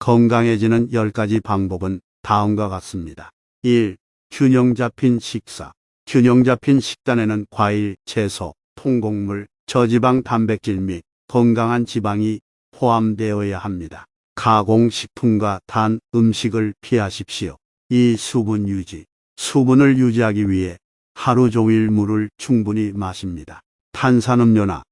건강해지는 10가지 방법은 다음과 같습니다. 1. 균형 잡힌 식사. 균형 잡힌 식단에는 과일, 채소, 통곡물, 저지방 단백질 및 건강한 지방이 포함되어야 합니다. 가공식품과 단 음식을 피하십시오. 2. 수분 유지. 수분을 유지하기 위해 하루 종일 물을 충분히 마십니다. 탄산음료나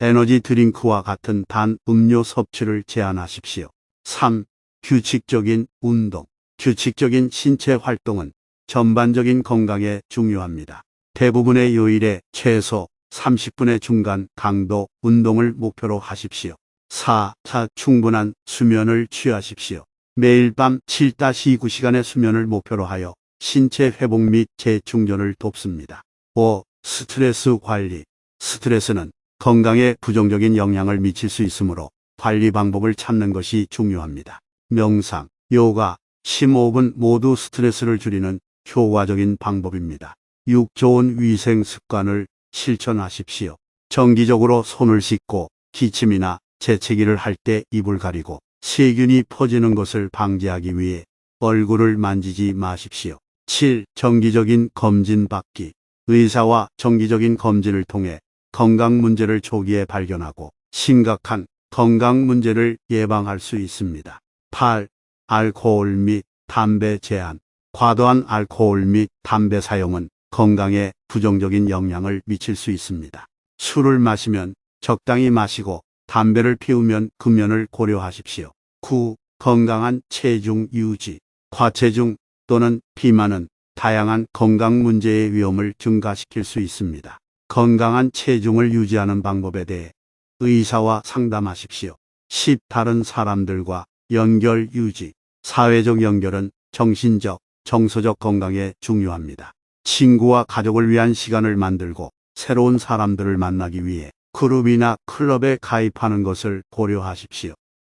에너지 드링크와 같은 단 음료 섭취를 제한하십시오. 3. 규칙적인 운동. 규칙적인 신체 활동은 전반적인 건강에 중요합니다. 대부분의 요일에 최소 30분의 중간 강도 운동을 목표로 하십시오. 4. 차 충분한 수면을 취하십시오. 매일 밤 7-9시간의 수면을 목표로 하여 신체 회복 및 재충전을 돕습니다. 5. 스트레스 관리. 스트레스는 건강에 부정적인 영향을 미칠 수 있으므로 관리 방법을 찾는 것이 중요합니다. 명상, 요가, 15분 모두 스트레스를 줄이는 효과적인 방법입니다. 6. 좋은 위생 습관을 실천하십시오. 정기적으로 손을 씻고 기침이나 재채기를 할 때 입을 가리고 세균이 퍼지는 것을 방지하기 위해 얼굴을 만지지 마십시오. 7. 정기적인 검진 받기. 의사와 정기적인 검진을 통해 건강 문제를 초기에 발견하고 심각한 건강 문제를 예방할 수 있습니다. 8. 알코올 및 담배 제한. 과도한 알코올 및 담배 사용은 건강에 부정적인 영향을 미칠 수 있습니다. 술을 마시면 적당히 마시고 담배를 피우면 금연을 고려하십시오. 9. 건강한 체중 유지. 과체중 또는 비만은 다양한 건강 문제의 위험을 증가시킬 수 있습니다. 건강한 체중을 유지하는 방법에 대해 의사와 상담하십시오. 10. 다른 사람들과 연결 유지. 사회적 연결은 정신적, 정서적 건강에 중요합니다. 친구와 가족을 위한 시간을 만들고 새로운 사람들을 만나기 위해 그룹이나 클럽에 가입하는 것을 고려하십시오.